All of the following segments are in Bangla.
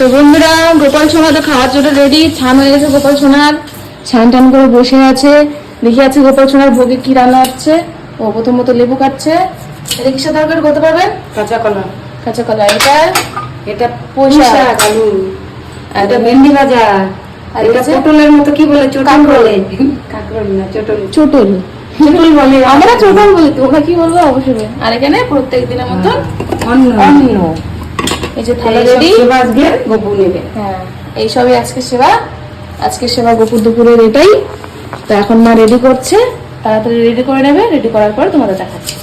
তো বন্ধুরা গোপাল সোনা তো খাওয়ার জন্য রেডি ছান হয়ে গেছে গোপাল সোনার। ছান টান করে বসে আছে। দেখে আছে গোপাল সোনার ভোগে কি রান্না হচ্ছে। ও প্রথমত লেবু কাটছে এটা কিসের তরকারি করতে পারবেন? কাঁচা কলা। কাঁচা কলা। এটা এটা। শাক আলু। আর এটা ভেন্ডি ভাজা। আর এটা? পটলের মতো কি বলে? চটল। বলে। কাঁকরোল না চটল। চটল। চটল বলে। আমরা চটল বলি। তোমরা কি বলব? অবশ্যই আর এখানে প্রত্যেক দিনের মতন অন্য অন্ন। এই যে থালা রেডি। সেবা আজকে গপু নেবে। হ্যাঁ এইসবই আজকে সেবা। আজকে সেবা গোপুর দুপুরের এটাই। তো এখন মা রেডি করছে তাড়াতাড়ি রেডি করে নেবে রেডি করার পর তোমাদের দেখাচ্ছি।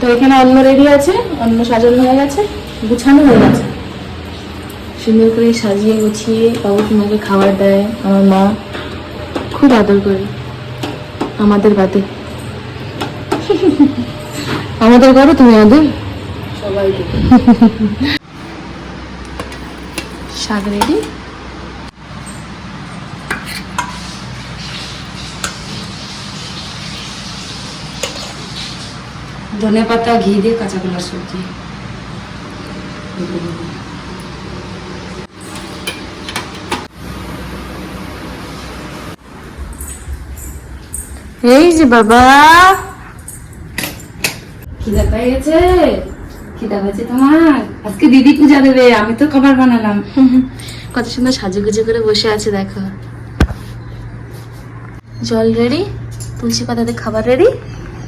তো এখানে অন্ন রেডি আছে অন্ন সাজানো হয়ে গেছে গুছানো হয়ে গেছে। সুন্দর করে সাজিয়ে গুছিয়ে বাবু তোমাকে খাবার দেয় আমার মা। খুব আদর করে। আমাদের বাদে। আমাদের করো তুমি আদর? সবাইকে। শাক রেডি ধনে পাতা, ঘি দিয়ে কাঁচা কলা সবজি। এই যে বাবা। খিদা পেয়ে গেছে খিদা পেয়েছে তোমার আজকে দিদি পূজা দেবে আমি তো খাবার বানালাম। কত সুন্দর সাজুগুজু করে বসে আছে দেখো। জল রেডি তুলসী পাতাতে খাবার রেডি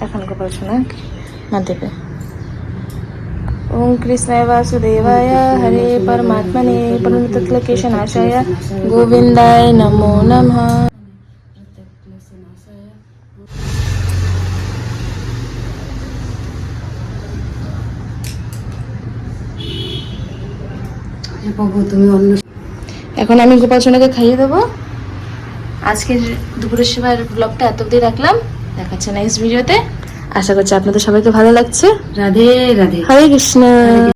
এখন গোপাল শোনা। না দেবে। ওম কৃষ্ণায় বাসুদেবায় হরে পরমাত্মনে। পরমতত্লকেশ নাশায় গোবিন্দায় নমো। নমঃ তুমি অন্য এখন আমি গোপাল সোনাকে খাইয়ে দেবো। আজকের দুপুরের সময় ব্লগটা এত অবধি রাখলাম। দেখাচ্ছে নেক্সট ভিডিওতে আশা করছি আপনাদের সবাইকে ভালো লাগছে। রাধে রাধে। হরে কৃষ্ণ।